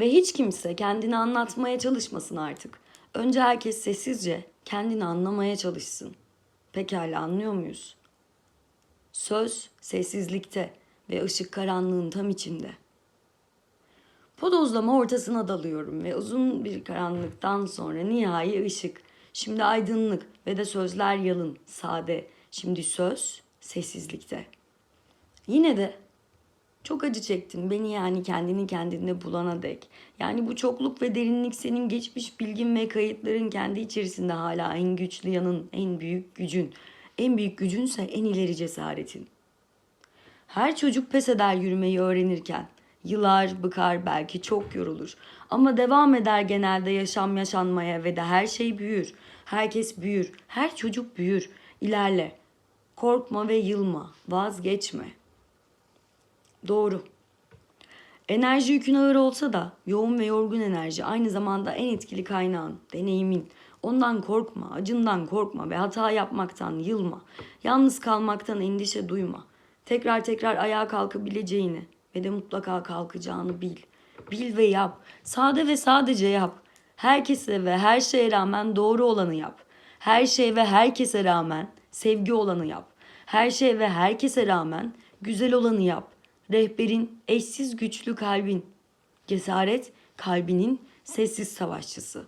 Ve hiç kimse kendini anlatmaya çalışmasın artık. Önce herkes sessizce kendini anlamaya çalışsın. Pekala anlıyor muyuz? Söz sessizlikte ve ışık karanlığın tam içinde. Podozlama ortasına dalıyorum ve uzun bir karanlıktan sonra nihai ışık. Şimdi aydınlık ve de sözler yalın, sade. Şimdi söz sessizlikte. Yine de çok acı çektin beni yani kendini kendinde bulana dek. Yani bu çokluk ve derinlik senin geçmiş bilgin ve kayıtların kendi içerisinde hala en güçlü yanın, en büyük gücün. En büyük gücünse en ileri cesaretin. Her çocuk pes eder yürümeyi öğrenirken. Yılar, bıkar, belki çok yorulur. Ama devam eder genelde yaşam yaşanmaya ve de her şey büyür. Herkes büyür, her çocuk büyür. İlerle. Korkma ve yılma, vazgeçme. Doğru. Enerji yükün ağır olsa da yoğun ve yorgun enerji aynı zamanda en etkili kaynağın, deneyimin. Ondan korkma, acından korkma ve hata yapmaktan yılma. Yalnız kalmaktan endişe duyma. Tekrar tekrar ayağa kalkabileceğini ve de mutlaka kalkacağını bil. Bil ve yap. Sade ve sadece yap. Herkese ve her şeye rağmen doğru olanı yap. Her şey ve herkese rağmen sevgi olanı yap. Her şey ve herkese rağmen güzel olanı yap. Rehberin eşsiz güçlü kalbin. Cesaret kalbinin sessiz savaşçısı.